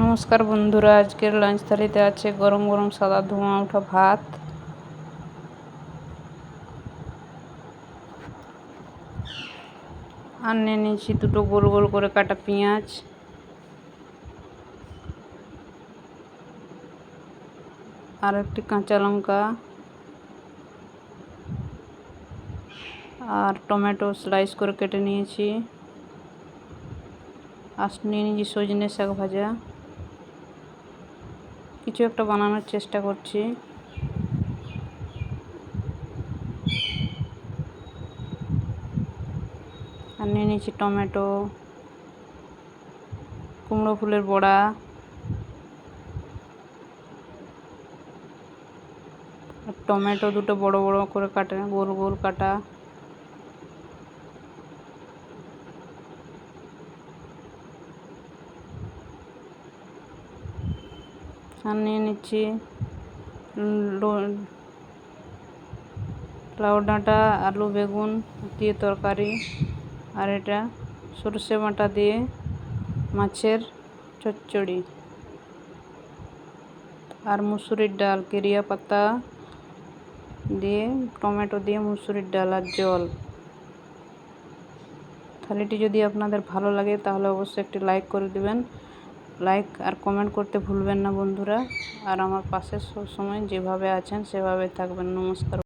নমস্কার বন্ধুরা, আজকের লাঞ্চ থালিতে আছে গরম গরম সাদা ধোঁয়া ওঠা ভাত। আর নিয়ে নিয়েছি দুটো গোল গোল করে কাটা পেঁয়াজ। আর একটি কাঁচা লঙ্কা। আর টমেটো স্লাইস করে কেটে নিয়েছি। আর নিয়ে নিয়েছি সজনে শাক ভাজা। কিছু একটা বানানোর চেষ্টা করছি। আর নিয়ে নিয়েছি টমেটো, কুমড়ো ফুলের বড়া টমেটো দুটো বড় বড় করে কাটা, গোল গোল কাটা। আর নিয়ে নিচ্ছি লাউ ডাঁটা, আলু বেগুন, দিয়ে তরকারি, আর এটা সরষে বাটা দিয়ে মাছের চচ্চড়ি। আর মুসুরির ডাল, কেরিয়া পাতা দিয়ে, টমেটো দিয়ে মুসুরির ডাল আর জল। থালিটি যদি আপনাদের ভালো লাগে, তাহলে অবশ্যই একটি লাইক করে দেবেন। লাইক আর কমেন্ট করতে ভুলবেন না বন্ধুরা। আর আমার পাশে সবসময় যেভাবে আছেন, সেভাবে থাকবেন। নমস্কার।